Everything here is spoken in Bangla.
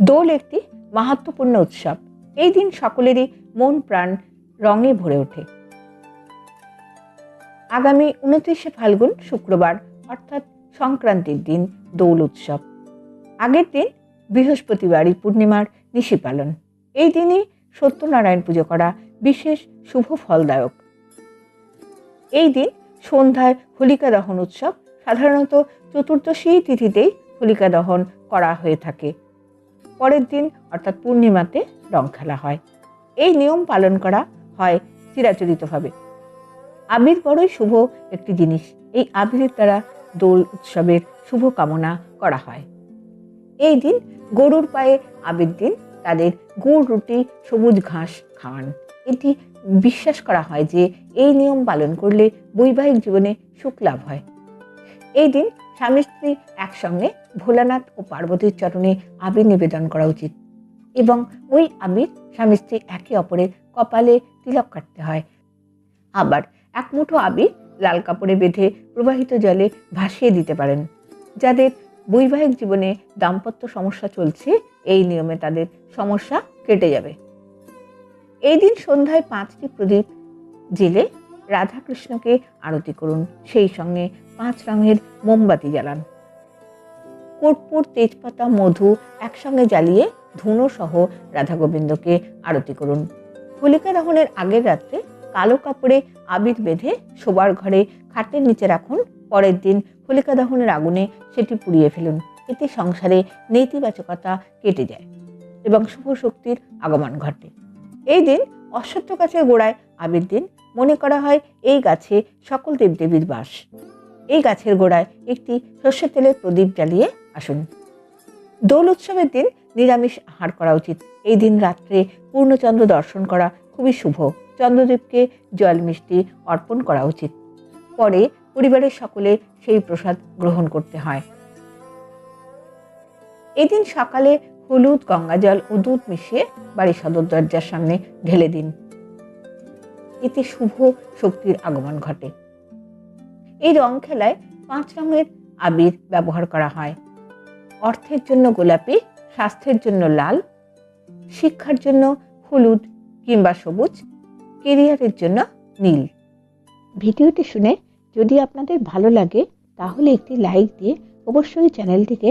দোল একটি মাহাত্মপূর্ণ উৎসব। এই দিন সকলেরই মন প্রাণ রঙে ভরে ওঠে। আগামী উনত্রিশে ফাল্গুন শুক্রবার, অর্থাৎ সংক্রান্তির দিন দোল উৎসব। আগের দিন বৃহস্পতিবারই পূর্ণিমার নিশি পালন। এই দিনই সত্যনারায়ণ পুজো করা বিশেষ শুভ ফলদায়ক। এই দিন সন্ধ্যায় হোলিকা দহন উৎসব, সাধারণত চতুর্দশী তিথিতেই হোলিকা দহন করা হয়ে থাকে। পরের দিন অর্থাৎ পূর্ণিমাতে রং খেলা হয়। এই নিয়ম পালন করা হয় চিরাচরিতভাবে। আবির বড়ই শুভ একটি জিনিস। এই আবিরের দ্বারা দোল উৎসবের শুভ কামনা করা হয়। এই দিন গরুর পায়ে আবির দিন তাদের গুড়, রুটি, সবুজ ঘাস খাওয়ান এটি বিশ্বাস করা হয় যে এই নিয়ম পালন করলে বৈবাহিক জীবনে সুখ লাভ হয়। এই দিন স্বামী স্ত্রী একসঙ্গে ভোলানাথ ও পার্বতীর চরণে আবির নিবেদন করা উচিত। এবং ওই আবির স্বামী স্ত্রী একে অপরের কপালে তিলক কাটতে হয়। আবার এক মুঠো আবির লাল কাপড়ে বেঁধে প্রবাহিত জলে ভাসিয়ে দিতে পারেন। যাদের বৈবাহিক জীবনে দাম্পত্য সমস্যা চলছে, এই নিয়মে তাদের সমস্যা কেটে যাবে। এই দিন সন্ধ্যায় পাঁচটি প্রদীপ জেলে রাধাকৃষ্ণকে আরতি করুন। সেই সঙ্গে পাঁচ রঙের মোমবাতি জ্বালান। কর্পূর, তেজপাতা, মধু একসঙ্গে জ্বালিয়ে ধুনো সহ রাধা গোবিন্দকে আরতি করুন। হোলিকা দহনের আগের রাত্রে কালো কাপড়ে আবির বেঁধে শোবার ঘরে খাটের নিচে রাখুন। পরের দিন হোলিকা দহনের আগুনে সেটি পুড়িয়ে ফেলুন। এতে সংসারে নেতিবাচকতা কেটে যায় এবং শুভ শক্তির আগমন ঘটে। এই দিন অশ্বত্থ গাছের গোড়ায় আবির দিন মনে করা হয় এই গাছে সকল দেবদেবীর বাস। এই গাছের গোড়ায় একটি সর্ষের তেলের প্রদীপ জ্বালিয়ে আসুন। দোল উৎসবের দিন নিরামিষ আহার করা উচিত। এই দিন রাত্রে পূর্ণচন্দ্র দর্শন করা খুবই শুভ। চন্দ্রদেবকে জল মিষ্টি অর্পণ করা উচিত। পরে পরিবারের সকলে সেই প্রসাদ গ্রহণ করতে হয়। এদিন সকালে হলুদ গঙ্গাজল ও দুধ মিশিয়ে বাড়ির সদর দরজার সামনে ঢেলে দিন। এতে শুভ শক্তির আগমন ঘটে। এই রং খেলায় পাঁচ রঙের আবির ব্যবহার করা হয়। অর্থের জন্য গোলাপি, স্বাস্থ্যের জন্য লাল, শিক্ষার জন্য হলুদ কিংবা সবুজ, কেরিয়ারের জন্য নীল। ভিডিওটি শুনে যদি আপনাদের ভালো লাগে, তাহলে একটি লাইক দিয়ে অবশ্যই চ্যানেলটিকে